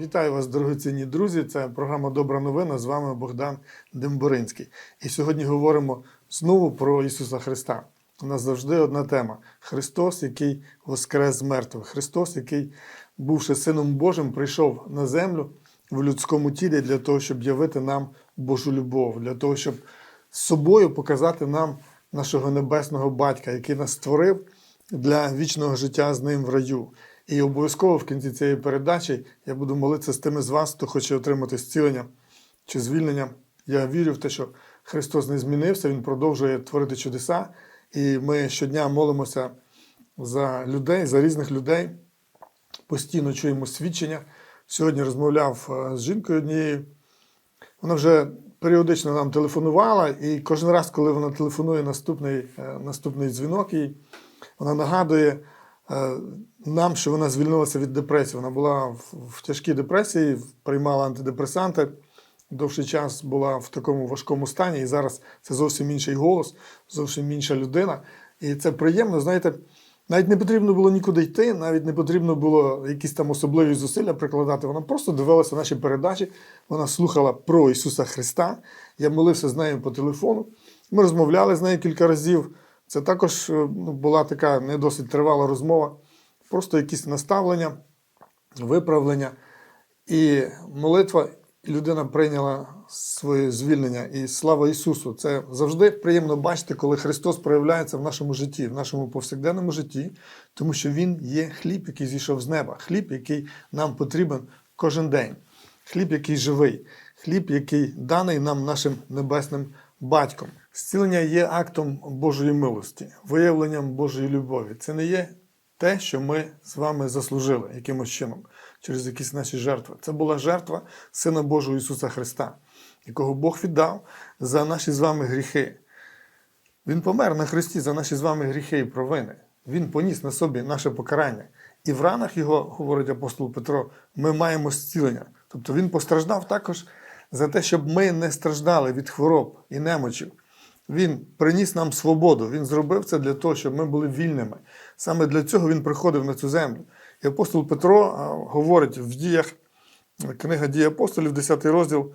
Вітаю вас, дорогоцінні друзі. Це програма Добра новина. З вами Богдан Демборинський. І сьогодні говоримо знову про Ісуса Христа. У нас завжди одна тема: Христос, який воскрес з мертвих, Христос, який, бувши Сином Божим, прийшов на землю в людському тілі для того, щоб явити нам Божу любов, для того, щоб з собою показати нам нашого небесного батька, який нас створив для вічного життя з ним в раю. І обов'язково в кінці цієї передачі я буду молитися з тими з вас, хто хоче отримати зцілення чи звільнення. Я вірю в те, що Христос не змінився, Він продовжує творити чудеса. І ми щодня молимося за людей, за різних людей. Постійно чуємо свідчення. Сьогодні розмовляв е, з жінкою однією. Вона вже періодично нам телефонувала, і кожен раз, коли вона телефонує наступний, е, наступний дзвінок, їй, вона нагадує нам, що вона звільнилася від депресії. Вона була в, в тяжкій депресії, приймала антидепресанти. Довший час була в такому важкому стані, і зараз це зовсім інший голос, зовсім інша людина. І це приємно. Знаєте, навіть не потрібно було нікуди йти, навіть не потрібно було якісь там особливі зусилля прикладати. Вона просто дивилася наші передачі, вона слухала про Ісуса Христа. Я молився з нею по телефону. Ми розмовляли з нею кілька разів. Це також е, ну, була така не досить тривала розмова, просто якісь наставлення, виправлення. І молитва, людина прийняла своє звільнення. І слава Ісусу! Це завжди приємно бачити, коли Христос проявляється в нашому житті, в нашому повсякденному житті, тому що Він є хліб, який зійшов з неба, хліб, який нам потрібен кожен день, хліб, який живий, хліб, який даний нам нашим небесним батьком. Зцілення є актом Божої милості, виявленням Божої любові. Це не є те, що ми з вами заслужили якимось чином, через якісь наші жертви. Це була жертва Сина Божого Ісуса Христа, якого Бог віддав за наші з вами гріхи. Він помер на Христі за наші з вами гріхи і провини. Він поніс на собі наше покарання. І в ранах його, говорить апостол Петро, ми маємо зцілення. Тобто він постраждав також за те, щоб ми не страждали від хвороб і немочів. Він приніс нам свободу. Він зробив це для того, щоб ми були вільними. Саме для цього він приходив на цю землю. І апостол Петро говорить в діях, книга дії апостолів, 10 розділ,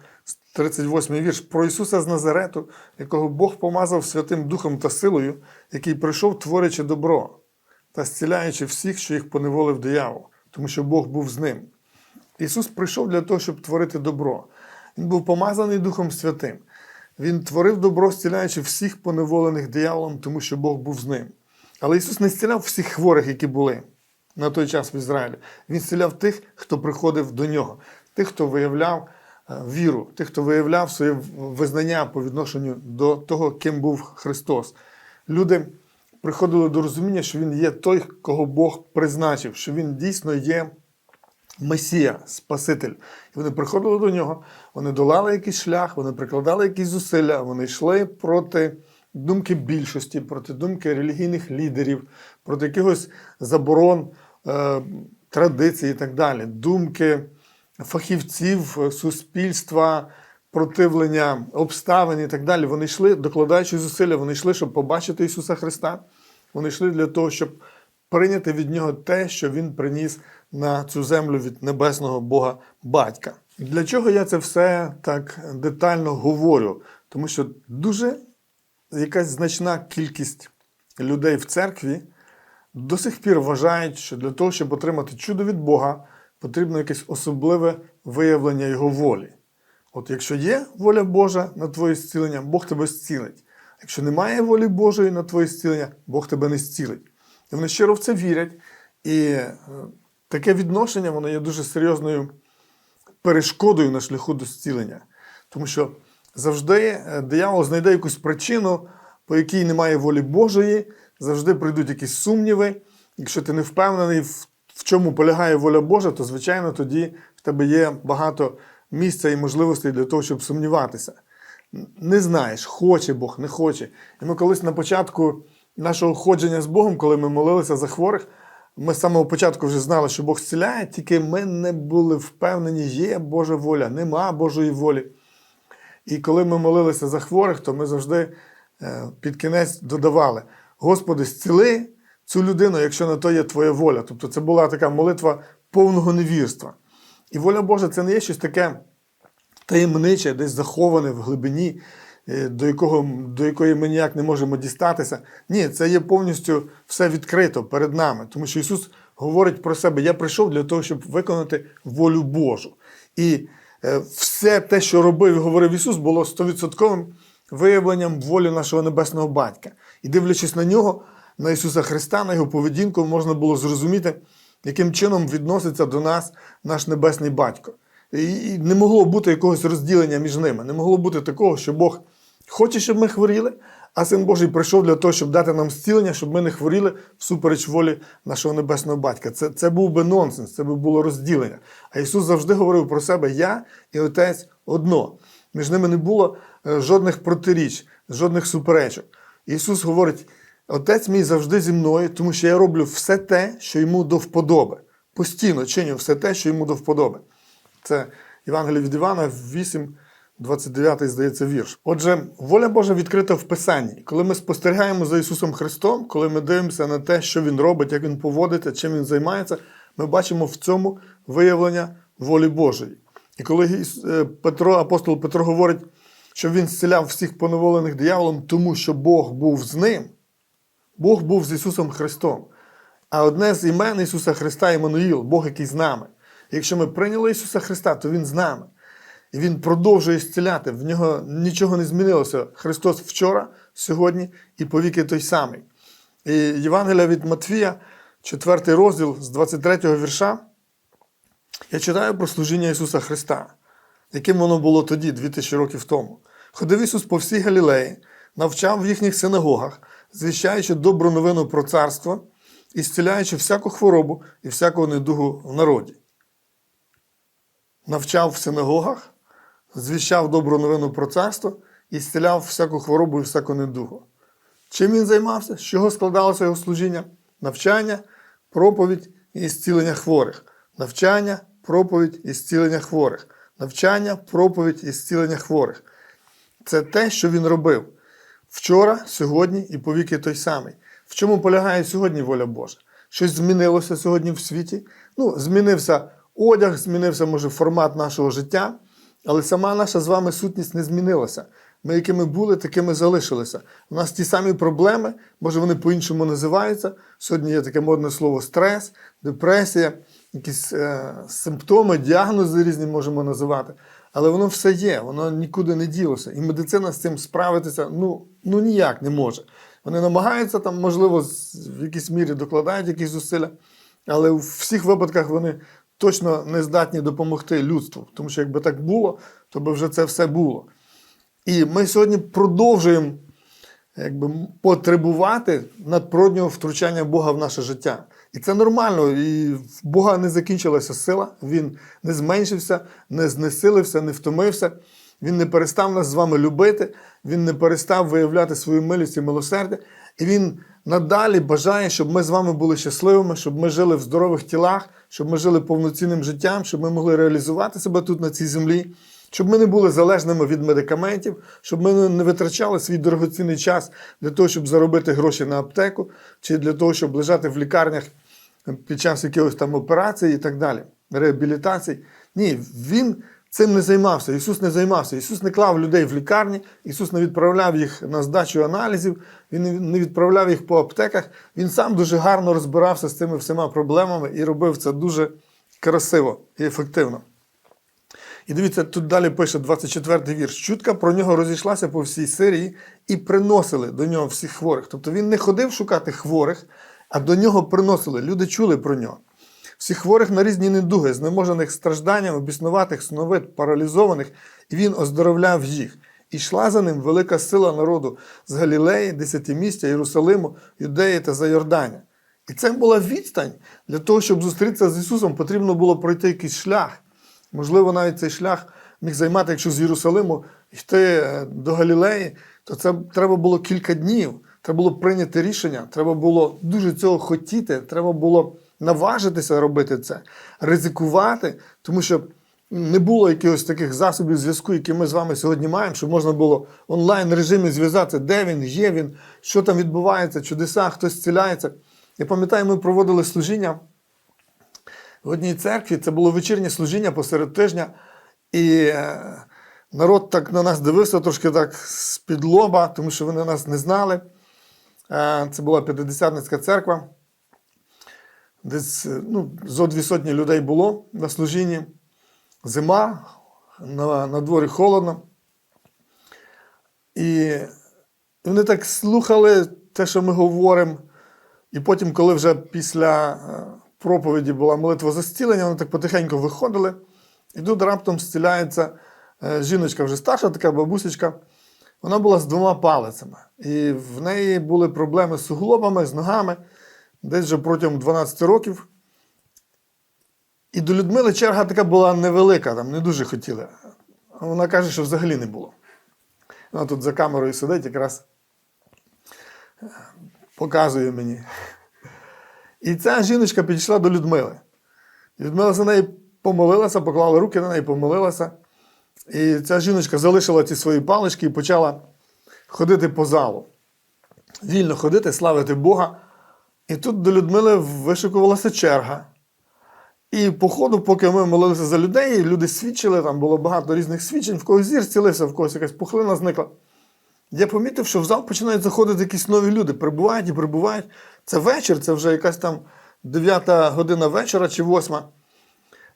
38 вірш, про Ісуса з Назарету, якого Бог помазав Святим Духом та силою, який прийшов, творячи добро та зціляючи всіх, що їх поневолив диявол, тому що Бог був з ним. Ісус прийшов для того, щоб творити добро. Він був помазаний Духом Святим. Він творив добро, зціляючи всіх поневолених дияволом, тому що Бог був з ним. Але Ісус не зціляв всіх хворих, які були на той час в Ізраїлі. Він зціляв тих, хто приходив до нього, тих, хто виявляв е, віру, тих, хто виявляв своє визнання по відношенню до того, ким був Христос. Люди приходили до розуміння, що Він є той, кого Бог призначив, що Він дійсно є Месія, Спаситель. І вони приходили до нього, вони долали якийсь шлях, вони прикладали якісь зусилля, вони йшли проти думки більшості, проти думки релігійних лідерів, проти якихось заборон, е, традицій і так далі, думки фахівців, е, суспільства, противлення обставин і так далі. Вони йшли, докладаючи зусилля, вони йшли, щоб побачити Ісуса Христа. Вони йшли для того, щоб прийняти від Нього те, що Він приніс на цю землю від небесного Бога Батька. Для чого я це все так детально говорю? Тому що дуже якась значна кількість людей в церкві до сих пір вважають, що для того, щоб отримати чудо від Бога, потрібно якесь особливе виявлення Його волі. От якщо є воля Божа на твоє зцілення, Бог тебе зцілить. Якщо немає волі Божої на твоє зцілення, Бог тебе не зцілить. І вони щиро в це вірять. І е, таке відношення воно є дуже серйозною перешкодою на шляху до зцілення. Тому що завжди е, диявол знайде якусь причину, по якій немає волі Божої, завжди прийдуть якісь сумніви. Якщо ти не впевнений, в, в чому полягає воля Божа, то, звичайно, тоді в тебе є багато місця і можливостей для того, щоб сумніватися. Не знаєш, хоче Бог, не хоче. І ми колись на початку нашого ходження з Богом, коли ми молилися за хворих, ми з самого початку вже знали, що Бог зціляє, тільки ми не були впевнені, є Божа воля, нема Божої волі. І коли ми молилися за хворих, то ми завжди е, під кінець додавали: Господи, зціли цю людину, якщо на то є Твоя воля. Тобто це була така молитва повного невірства. І воля Божа це не є щось таке таємниче, десь заховане в глибині, до, якого, до якої ми ніяк не можемо дістатися. Ні, це є повністю все відкрито перед нами, тому що Ісус говорить про себе: Я прийшов для того, щоб виконати волю Божу. І е, все те, що робив і говорив Ісус, було стовідсотковим виявленням волі нашого небесного батька. І дивлячись на нього, на Ісуса Христа, на його поведінку, можна було зрозуміти, яким чином відноситься до нас наш небесний батько. І не могло бути якогось розділення між ними. Не могло бути такого, що Бог хоче, щоб ми хворіли, а Син Божий прийшов для того, щоб дати нам зцілення, щоб ми не хворіли всупереч волі нашого небесного батька. Це, це був би нонсенс, це би було розділення. А Ісус завжди говорив про себе: Я і Отець одно. Між ними не було е, жодних протиріч, жодних суперечок. Ісус говорить: Отець мій завжди зі мною, тому що я роблю все те, що йому до вподоби. Постійно чиню все те, що йому до вподоби. Це Євангеліє від Івана 8, 29, здається, вірш. Отже, воля Божа відкрита в Писанні. Коли ми спостерігаємо за Ісусом Христом, коли ми дивимося на те, що Він робить, як Він поводиться, чим Він займається, ми бачимо в цьому виявлення волі Божої. І коли е, Петро, апостол Петро говорить, що він зціляв всіх поневолених дияволом, тому що Бог був з ним, Бог був з Ісусом Христом. А одне з імен Ісуса Христа Іммануїл, Бог, який з нами. Якщо ми прийняли Ісуса Христа, то Він з нами. І Він продовжує зціляти. В нього нічого не змінилося. Христос вчора, сьогодні і повіки той самий. І Євангелія від Матвія, 4 розділ з 23 вірша. Я читаю про служіння Ісуса Христа, яким воно було тоді, 2000 років тому. Ходив Ісус по всій Галілеї, навчав в їхніх синагогах, звіщаючи добру новину про царство і зціляючи всяку хворобу і всяку недугу в народі. Навчав в синагогах, звіщав добру новину про царство і зціляв всяку хворобу і всяку недугу. Чим він займався? З чого складалося його служіння? Навчання, проповідь і зцілення хворих. Навчання, проповідь і зцілення хворих. Навчання, проповідь і зцілення хворих. Це те, що він робив вчора, сьогодні і повіки той самий. В чому полягає сьогодні воля Божа? Щось змінилося сьогодні в світі. Ну, змінився одяг, змінився, може, формат нашого життя, але сама наша з вами сутність не змінилася. Ми, якими були, такими залишилися. У нас ті самі проблеми, може, вони по-іншому називаються. Сьогодні є таке модне слово стрес, депресія, якісь е, симптоми, діагнози різні можемо називати. Але воно все є, воно нікуди не ділося. І медицина з цим справитися ну, ну ніяк не може. Вони намагаються там, можливо, в якійсь мірі докладають якісь зусилля, але у всіх випадках вони точно не здатні допомогти людству. Тому що якби так було, то би вже це все було. І ми сьогодні продовжуємо якби, потребувати надприроднього втручання Бога в наше життя. І це нормально. І в Бога не закінчилася сила, Він не зменшився, не знесилився, не втомився. Він не перестав нас з вами любити, Він не перестав виявляти свою милість і милосердя. І Він надалі бажає, щоб ми з вами були щасливими, щоб ми жили в здорових тілах, щоб ми жили повноцінним життям, щоб ми могли реалізувати себе тут на цій землі, щоб ми не були залежними від медикаментів, щоб ми не витрачали свій дорогоцінний час для того, щоб заробити гроші на аптеку, чи для того, щоб лежати в лікарнях під час якихось там операцій і так далі, реабілітацій. Ні, він цим не займався. Ісус не займався. Ісус не клав людей в лікарні, Ісус не відправляв їх на здачу аналізів, Він не- відправляв їх по аптеках. Він сам дуже гарно розбирався з цими всіма проблемами і робив це дуже красиво і ефективно. І дивіться, тут далі пише 24 й вірш. Чутка про нього розійшлася по всій Сирії і приносили до нього всіх хворих. Тобто він не ходив шукати хворих, а до нього приносили. Люди чули про нього. Всіх хворих на різні недуги, знеможених стражданням, обіснуватих, сновид, паралізованих, і він оздоровляв їх. І йшла за ним велика сила народу з Галілеї, десятимістя, Єрусалиму, Юдеї та Зайордання. І це була відстань. Для того, щоб зустрітися з Ісусом, потрібно було пройти якийсь шлях. Можливо, навіть цей шлях міг займати, якщо з Єрусалиму йти е, до Галілеї, то це треба було кілька днів. Треба було прийняти рішення, треба було дуже цього хотіти, треба було наважитися робити це, ризикувати, тому що не було якихось таких засобів зв'язку, які ми з вами сьогодні маємо, щоб можна було в онлайн режимі зв'язатися, де він, є він, що там відбувається, чудеса, хтось зціляється. Я пам'ятаю, ми проводили служіння в одній церкві. Це було вечірнє служіння посеред тижня. І е, народ так на нас дивився трошки так з-під лоба, тому що вони нас не знали. Е, Це була П'ятидесятницька церква. Десь е, ну, зо дві сотні людей було на служінні. Зима, на, на дворі холодно. І вони так слухали те, що ми говоримо. І потім, коли вже після е, проповіді була молитва за зцілення, вони так потихеньку виходили. І тут раптом зціляється е, жіночка вже старша, така бабусечка. Вона була з двома палицями. І в неї були проблеми з суглобами, з ногами, десь вже протягом 12 років. І до Людмили черга така була невелика, там не дуже хотіли. Вона каже, що взагалі не було. Вона тут за камерою сидить, якраз е, показує мені. І ця жіночка підійшла до Людмили. Людмила за неї помолилася, поклала руки на неї, помолилася. І ця жіночка залишила ці свої палички і почала ходити по залу. Вільно ходити, славити Бога. І тут до Людмили вишикувалася черга. І по ходу, поки ми молилися за людей, люди свідчили, там було багато різних свідчень, в когось зір зцілився, в когось якась пухлина зникла. Я помітив, що в зал починають заходити якісь нові люди, прибувають і прибувають. Це вечір, це вже якась там 9 година вечора чи 8.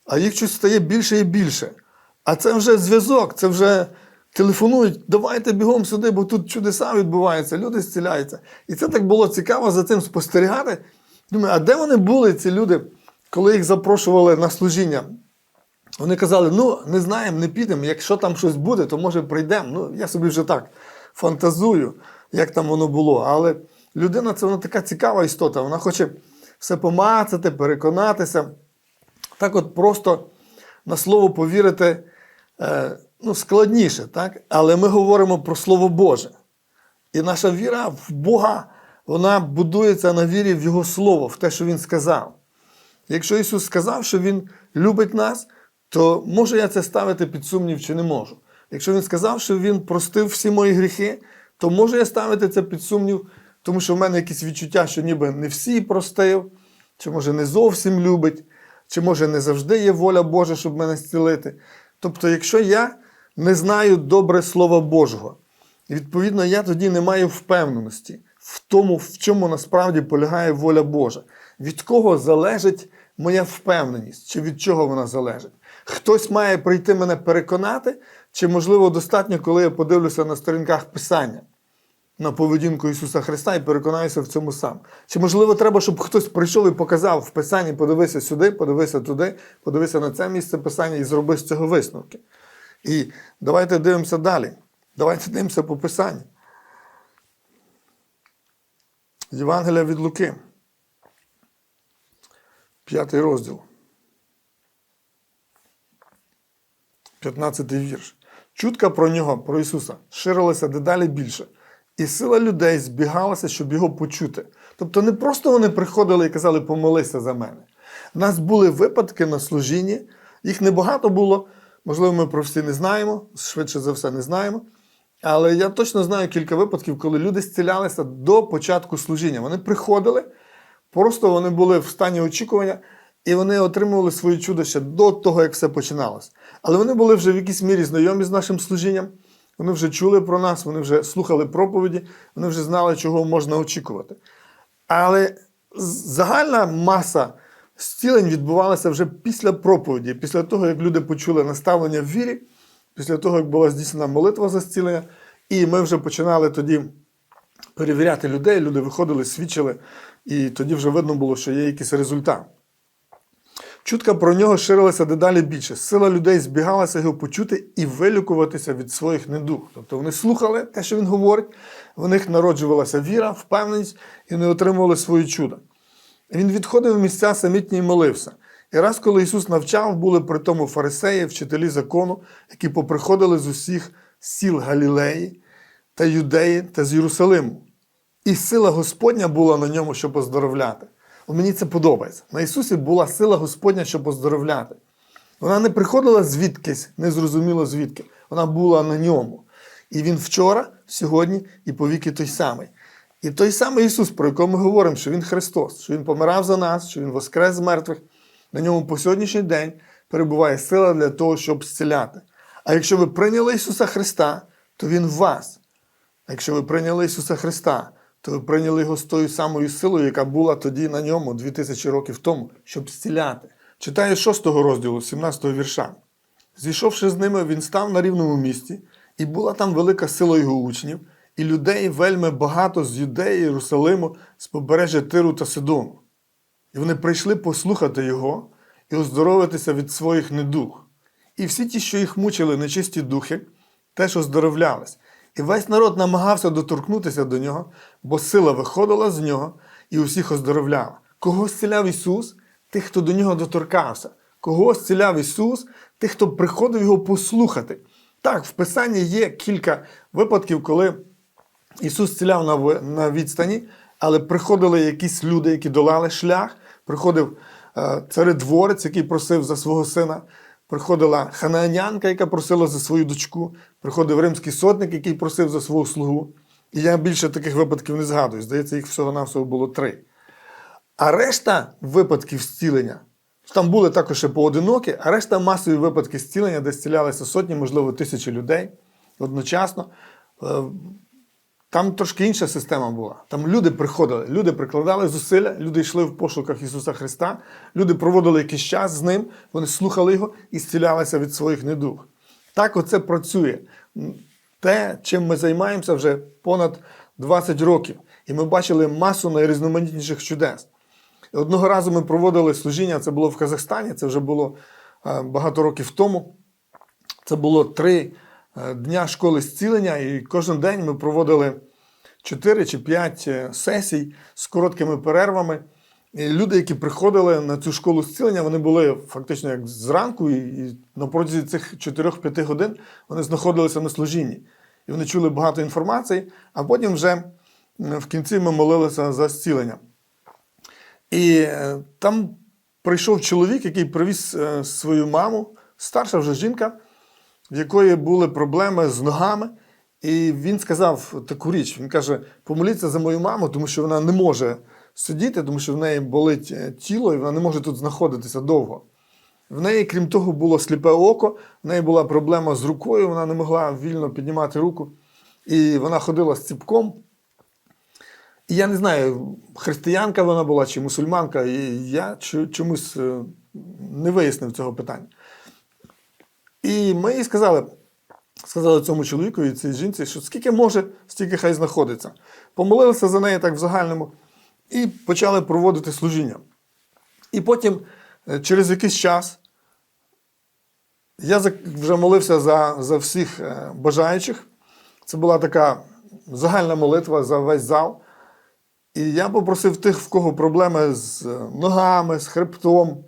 А їх щось стає більше і більше. А це вже зв'язок, це вже телефонують, давайте бігом сюди, бо тут чудеса відбуваються, люди зціляються. І це так було цікаво за цим спостерігати. Думаю, а де вони були, ці люди, коли їх запрошували на служіння? Вони казали: ну, не знаємо, не підемо. Якщо там щось буде, то може прийдемо. Ну, я собі вже так фантазую, як там воно було. Але людина це вона така цікава істота. Вона хоче все помацати, переконатися. Так от просто на слово повірити е, ну, складніше, так? але ми говоримо про Слово Боже. І наша віра в Бога вона будується на вірі в Його Слово, в те, що Він сказав. Якщо Ісус сказав, що Він любить нас, то можу я це ставити під сумнів чи не можу. Якщо Він сказав, що Він простив всі мої гріхи, то можу я ставити це під сумнів, тому що в мене якісь відчуття, що ніби не всі простив, чи може не зовсім любить, чи може не завжди є воля Божа, щоб мене зцілити. Тобто, якщо я не знаю добре Слова Божого, і відповідно я тоді не маю впевненості в тому, в чому насправді полягає воля Божа. Від кого залежить моя впевненість, чи від чого вона залежить? Хтось має прийти мене переконати, чи, можливо, достатньо, коли я подивлюся на сторінках Писання, на поведінку Ісуса Христа і переконаюся в цьому сам. Чи, можливо, треба, щоб хтось прийшов і показав в Писанні, подивися сюди, подивися туди, подивися на це місце Писання і зроби з цього висновки. І давайте дивимося далі. Давайте дивимося по Писанню. Євангелія від Луки. П'ятий розділ. 15 вірш. Чутка про нього, про Ісуса, ширилася дедалі більше, і сила людей збігалася, щоб його почути. Тобто не просто вони приходили і казали, помолися за мене. У нас були випадки на служінні, їх небагато було, можливо, ми про всі не знаємо, швидше за все не знаємо. Але я точно знаю кілька випадків, коли люди зцілялися до початку служіння. Вони приходили, просто вони були в стані очікування, і вони отримували свої чудо ще до того, як все починалось. Але вони були вже в якійсь мірі знайомі з нашим служінням, вони вже чули про нас, вони вже слухали проповіді, вони вже знали, чого можна очікувати. Але загальна маса зцілень відбувалася вже після проповіді, після того, як люди почули наставлення в вірі, після того, як була здійснена молитва за зцілення, і ми вже починали тоді перевіряти людей, люди виходили, свідчили, і тоді вже видно було, що є якийсь результат. Чутка про нього ширилася дедалі більше. Сила людей збігалася його почути і вилікуватися від своїх недуг. Тобто вони слухали те, що він говорить, в них народжувалася віра, впевненість і вони отримували свої чуда. Він відходив в місця самітні і молився. І раз, коли Ісус навчав, були при тому фарисеї, вчителі закону, які поприходили з усіх сіл Галілеї та Юдеї та з Єрусалиму. І сила Господня була на ньому, щоб оздоровляти. От Мені це подобається. На Ісусі була сила Господня, щоб оздоровляти. Вона не приходила звідкись, незрозуміло звідки. Вона була на ньому. І Він вчора, сьогодні і повіки той самий. І той самий Ісус, про якого ми говоримо, що Він Христос, що Він помирав за нас, що Він воскрес з мертвих, На ньому по сьогоднішній день перебуває сила для того, щоб зціляти. А якщо ви прийняли Ісуса Христа, то Він в вас. А якщо ви прийняли Ісуса Христа, то ви прийняли його з тою самою силою, яка була тоді на ньому 2000 років тому, щоб зціляти. Читаю 6 розділу, 17 вірша. Зійшовши з ними, він став на рівному місці, і була там велика сила його учнів, і людей вельми багато з Юдеї, Єрусалиму, з побережжя Тиру та Сидону. І вони прийшли послухати його і оздоровитися від своїх недуг. І всі ті, що їх мучили нечисті духи, теж оздоровлялись. І весь народ намагався доторкнутися до нього, бо сила виходила з нього і усіх оздоровляла. Кого зціляв Ісус? Тих, хто до нього доторкався. Кого зціляв Ісус? Тих, хто приходив його послухати. Так, в Писанні є кілька випадків, коли Ісус зціляв на, на відстані, але приходили якісь люди, які долали шлях. Приходив е, царедворець, який просив за свого сина. Приходила ханаанянка, яка просила за свою дочку. Приходив римський сотник, який просив за свого слугу. І я більше таких випадків не згадую. Здається, їх всього-навсього було три. А решта випадків зцілення, там були також ще поодинокі, а решта масові випадки зцілення, де зцілялися сотні, можливо, тисячі людей одночасно. Там трошки інша система була. Там люди приходили, люди прикладали зусилля, люди йшли в пошуках Ісуса Христа, люди проводили якийсь час з Ним, вони слухали Його і зцілялися від своїх недуг. Так оце працює. Те, чим ми займаємося вже понад 20 років. І ми бачили масу найрізноманітніших чудес. Одного разу ми проводили служіння, це було в Казахстані, це вже було е, багато років тому. Це було три дня школи зцілення, і кожен день ми проводили 4 чи 5 сесій з короткими перервами. І люди, які приходили на цю школу зцілення, вони були фактично як зранку, і, і на протязі цих 4-5 годин вони знаходилися на служінні. І вони чули багато інформації, а потім вже в кінці ми молилися за зцілення. І е, там прийшов чоловік, який привіз е, свою маму, старша вже жінка, в якої були проблеми з ногами. І він сказав таку річ: він каже: помоліться за мою маму, тому що вона не може сидіти, тому що в неї болить е, тіло, і вона не може тут знаходитися довго. В неї, крім того, було сліпе око, в неї була проблема з рукою, вона не могла вільно піднімати руку. І вона ходила з ціпком. І я не знаю, християнка вона була чи мусульманка, і я чомусь е, не вияснив цього питання. І ми їй сказали, сказали цьому чоловіку і цій жінці, що скільки може, стільки хай знаходиться. Помолилися за неї так в загальному і почали проводити служіння. І потім, е, через якийсь час, я вже молився за, за всіх е, бажаючих. Це була така загальна молитва за весь зал. І я попросив тих, в кого проблеми з е, ногами, з хребтом,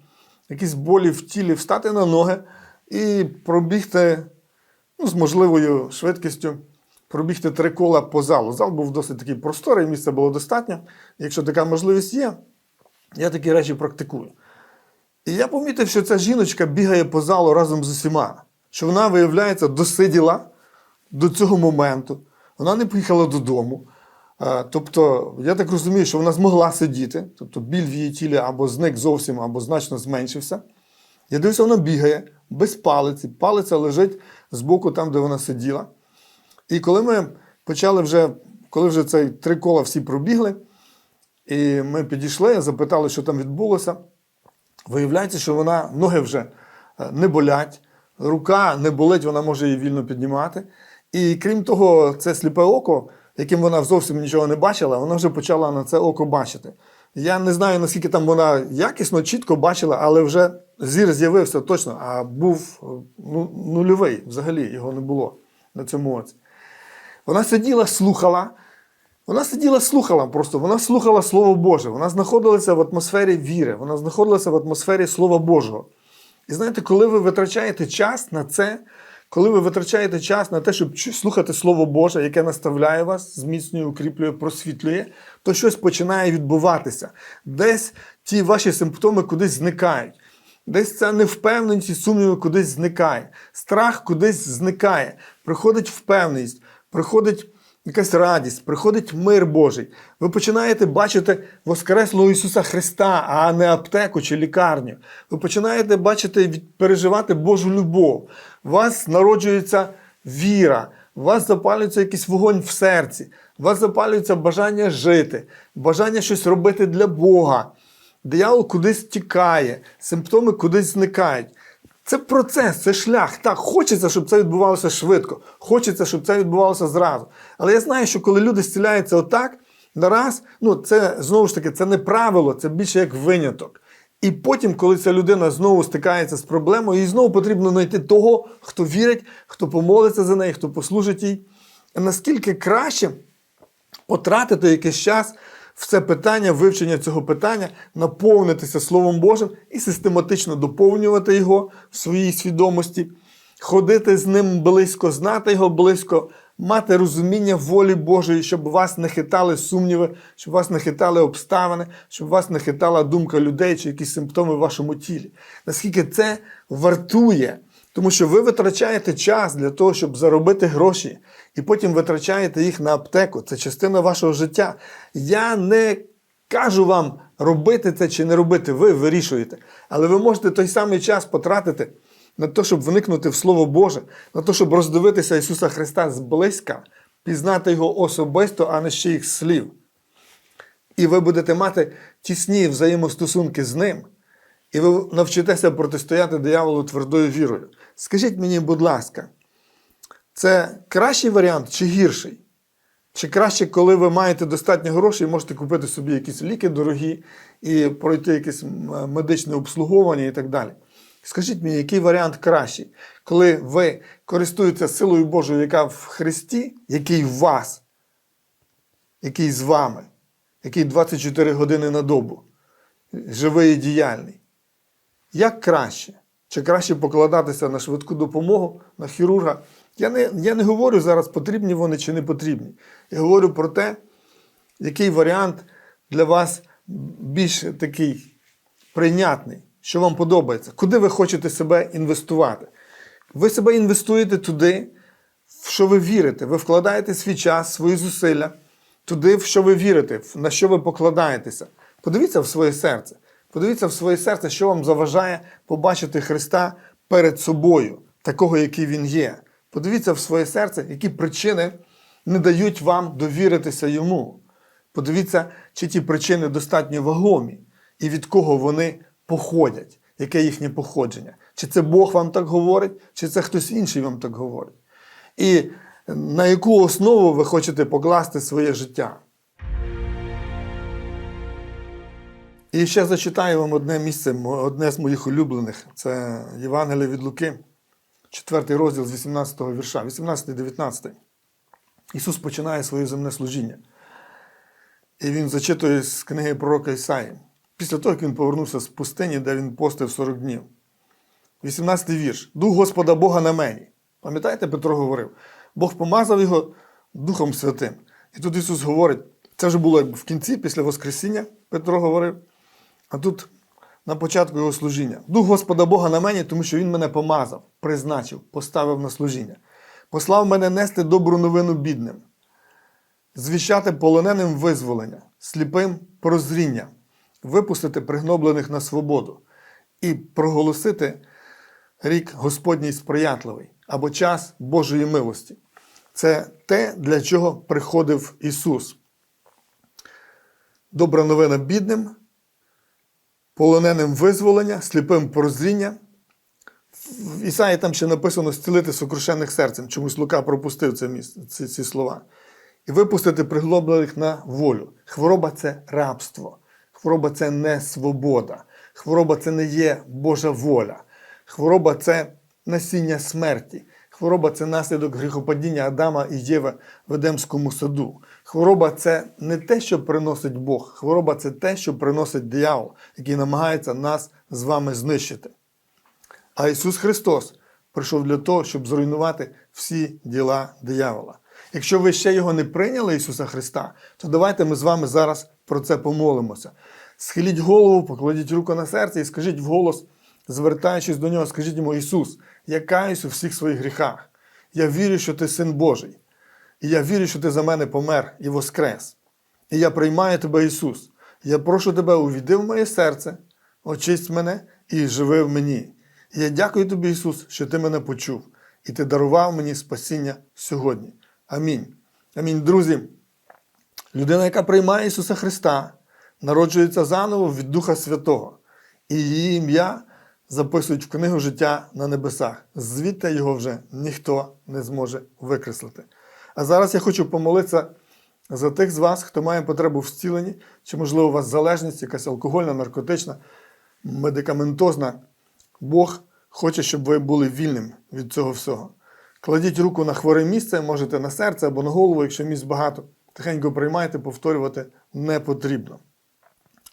якісь болі в тілі, встати на ноги і пробігти ну, з можливою швидкістю, пробігти три кола по залу. Зал був досить такий просторий, місця було достатньо. Якщо така можливість є, я такі речі практикую. І я помітив, що ця жіночка бігає по залу разом з усіма, що вона, виявляється, досиділа до цього моменту. Вона не поїхала додому. Тобто, я так розумію, що вона змогла сидіти, тобто біль в її тілі або зник зовсім, або значно зменшився. Я дивлюся, вона бігає без палиці. Палиця лежить збоку там, де вона сиділа. І коли ми почали вже, коли вже цей три кола всі пробігли, і ми підійшли, запитали, що там відбулося. Виявляється, що вона ноги вже е, не болять, рука не болить, вона може її вільно піднімати. І крім того, це сліпе око, яким вона зовсім нічого не бачила, вона вже почала на це око бачити. Я не знаю, наскільки там вона якісно, чітко бачила, але вже зір з'явився точно, а був е, ну, нульовий взагалі, його не було на цьому оці. Вона сиділа, слухала. Вона сиділа, слухала просто, вона слухала Слово Боже, вона знаходилася в атмосфері віри, вона знаходилася в атмосфері Слова Божого. І знаєте, коли ви витрачаєте час на це, коли ви витрачаєте час на те, щоб слухати Слово Боже, яке наставляє вас, зміцнює, укріплює, просвітлює, то щось починає відбуватися. Десь ті ваші симптоми кудись зникають. Десь ця невпевненість і сумніви кудись зникає. Страх кудись зникає. Приходить впевненість, приходить якась радість, приходить мир Божий. Ви починаєте бачити Воскреслого Ісуса Христа, а не аптеку чи лікарню. Ви починаєте бачити переживати Божу любов. У вас народжується віра, у вас запалюється якийсь вогонь в серці, у вас запалюється бажання жити, бажання щось робити для Бога. Диявол кудись тікає, симптоми кудись зникають. Це процес, це шлях. Так, хочеться, щоб це відбувалося швидко. Хочеться, щоб це відбувалося зразу. Але я знаю, що коли люди зціляються отак, нараз, ну це знову ж таки, це не правило, це більше як виняток. І потім, коли ця людина знову стикається з проблемою, їй знову потрібно знайти того, хто вірить, хто помолиться за неї, хто послужить їй. Наскільки краще потратити якийсь час в це питання, вивчення цього питання, наповнитися Словом Божим і систематично доповнювати його в своїй свідомості, ходити з ним близько, знати його близько, мати розуміння волі Божої, щоб вас не хитали сумніви, щоб вас не хитали обставини, щоб вас не хитала думка людей чи якісь симптоми в вашому тілі. Наскільки це вартує. Тому що ви витрачаєте час для того, щоб заробити гроші, і потім витрачаєте їх на аптеку. Це частина вашого життя. Я не кажу вам робити це чи не робити, ви вирішуєте. Але ви можете той самий час потратити на те, щоб вникнути в Слово Боже, на те, щоб роздивитися Ісуса Христа зблизька, пізнати Його особисто, а не ще їх слів. І ви будете мати тісні взаємостосунки з ним. І ви навчитеся протистояти дияволу твердою вірою. Скажіть мені, будь ласка, це кращий варіант чи гірший? Чи краще, коли ви маєте достатньо грошей, можете купити собі якісь ліки дорогі і пройти якесь медичне обслуговування і так далі? Скажіть мені, який варіант кращий, коли ви користуєтеся силою Божою, яка в Христі, який в вас, який з вами, який 24 години на добу, живий і діяльний? Як краще? Чи краще покладатися на швидку допомогу, на хірурга? Я не, я не говорю зараз, потрібні вони чи не потрібні. Я говорю про те, який варіант для вас більш такий прийнятний, що вам подобається, куди ви хочете себе інвестувати. Ви себе інвестуєте туди, в що ви вірите. Ви вкладаєте свій час, свої зусилля туди, в що ви вірите, на що ви покладаєтеся. Подивіться в своє серце. Подивіться в своє серце, що вам заважає побачити Христа перед собою, такого, який Він є. Подивіться в своє серце, які причини не дають вам довіритися йому. Подивіться, чи ті причини достатньо вагомі, і від кого вони походять, яке їхнє походження. Чи це Бог вам так говорить, чи це хтось інший вам так говорить. І на яку основу ви хочете покласти своє життя. І ще зачитаю вам одне місце, одне з моїх улюблених. Це Євангеліє від Луки, 4 розділ з 18 вірша, 18-19. Ісус починає своє земне служіння. І він зачитує з книги пророка Ісаї. Після того, як він повернувся з пустині, де він постив 40 днів. 18 вірш. Дух Господа Бога на мені. Пам'ятаєте, Петро говорив? Бог помазав його Духом Святим. І тут Ісус говорить, це вже було в кінці, після Воскресіння, Петро говорив. А тут на початку його служіння. Дух Господа Бога на мені, тому що Він мене помазав, призначив, поставив на служіння. Послав мене нести добру новину бідним, звіщати полоненим визволення, сліпим прозріння, випустити пригноблених на свободу і проголосити рік Господній сприятливий або час Божої милості. Це те, для чого приходив Ісус. Добра новина бідним, полоненим визволення, сліпим прозріння. В Ісаї там ще написано зцілити сокрушених серцем. Чомусь Лука пропустив це ці, ці слова. І випустити приглоблених на волю. Хвороба це рабство. Хвороба це не свобода. Хвороба це не є Божа воля. Хвороба це насіння смерті. Хвороба це наслідок гріхопадіння Адама і Єви в Едемському саду. Хвороба це не те, що приносить Бог. Хвороба це те, що приносить диявол, який намагається нас з вами знищити. А Ісус Христос прийшов для того, щоб зруйнувати всі діла диявола. Якщо ви ще його не прийняли, Ісуса Христа, то давайте ми з вами зараз про це помолимося. Схиліть голову, покладіть руку на серце і скажіть вголос, звертаючись до нього, скажіть йому: Ісус, я каюсь у всіх своїх гріхах. Я вірю, що ти син Божий. І я вірю, що ти за мене помер і воскрес. І я приймаю тебе, Ісус. Я прошу тебе, увійди в моє серце, очисть мене і живи в мені. І я дякую тобі, Ісус, що ти мене почув, і ти дарував мені спасіння сьогодні. Амінь. Амінь, друзі. Людина, яка приймає Ісуса Христа, народжується заново від Духа Святого, і її ім'я записують в книгу життя на небесах. Звідти його вже ніхто не зможе викреслити. А зараз я хочу помолитися за тих з вас, хто має потребу в зціленні, чи, можливо, у вас залежність, якась алкогольна, наркотична, медикаментозна. Бог хоче, щоб ви були вільним від цього всього. Кладіть руку на хворе місце, можете на серце або на голову, якщо місць багато. Тихенько приймайте, повторювати не потрібно.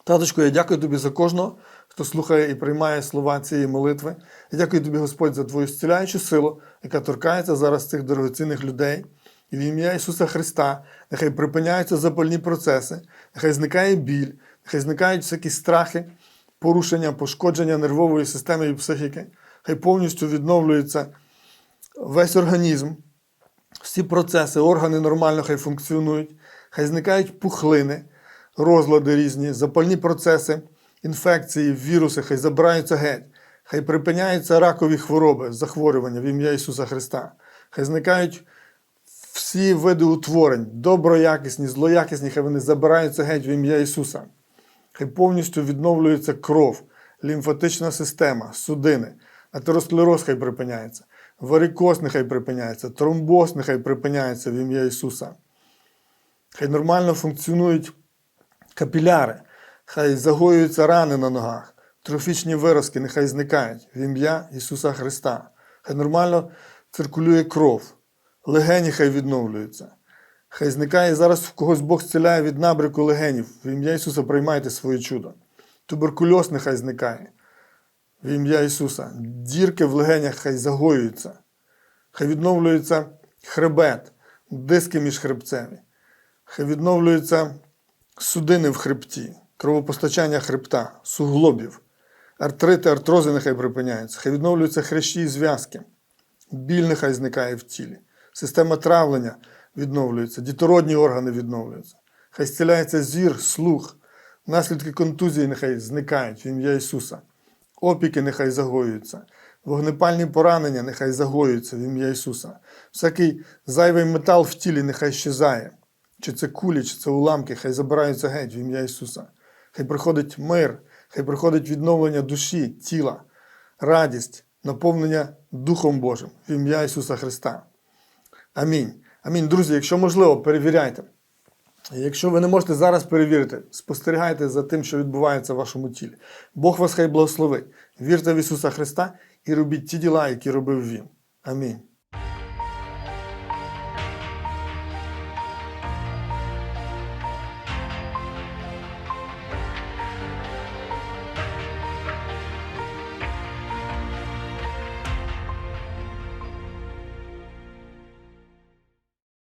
Таточко, я дякую тобі за кожного, хто слухає і приймає слова цієї молитви. Я дякую тобі, Господь, за твою зціляючу силу, яка торкається зараз цих дорогоцінних людей. І в ім'я Ісуса Христа, нехай припиняються запальні процеси, нехай зникає біль, нехай зникають всякі страхи, порушення, пошкодження нервової системи і психіки, хай повністю відновлюється весь організм, всі процеси, органи нормально хай функціонують, хай зникають пухлини, розлади різні, запальні процеси, інфекції, віруси, хай забираються геть, хай припиняються ракові хвороби, захворювання в ім'я Ісуса Христа, хай зникають всі види утворень, доброякісні, злоякісні, хай вони забираються геть в ім'я Ісуса. Хай повністю відновлюється кров, лімфатична система, судини, атеросклероз хай припиняється, варикоз нехай припиняється, тромбоз нехай припиняється в ім'я Ісуса. Хай нормально функціонують капіляри, хай загоюються рани на ногах, трофічні виразки нехай зникають в ім'я Ісуса Христа. Хай нормально циркулює кров, легені хай відновлюються. Хай зникає зараз в когось Бог зціляє від набрику легенів. В ім'я Ісуса приймайте своє чудо. Туберкульоз нехай зникає. В ім'я Ісуса. Дірки в легенях хай загоюються. Хай відновлюється хребет, диски міжхребцеві. Хай відновлюються судини в хребті, кровопостачання хребта, суглобів, артрити, артрози нехай припиняються. Хай відновлюються хрящі і зв'язки. Біль нехай зникає в тілі. Система травлення відновлюється, дітородні органи відновлюються. Хай зціляється зір, слух, наслідки контузії нехай зникають в ім'я Ісуса. Опіки нехай загоюються, вогнепальні поранення нехай загоюються в ім'я Ісуса. Всякий зайвий метал в тілі нехай щезає. Чи це кулі, чи це уламки, хай забираються геть в ім'я Ісуса. Хай приходить мир, хай приходить відновлення душі, тіла, радість, наповнення Духом Божим в ім'я Ісуса Христа. Амінь. Амінь. Друзі, якщо можливо, перевіряйте. Якщо ви не можете зараз перевірити, спостерігайте за тим, що відбувається в вашому тілі. Бог вас хай благословить. Вірте в Ісуса Христа і робіть ті діла, які робив Він. Амінь.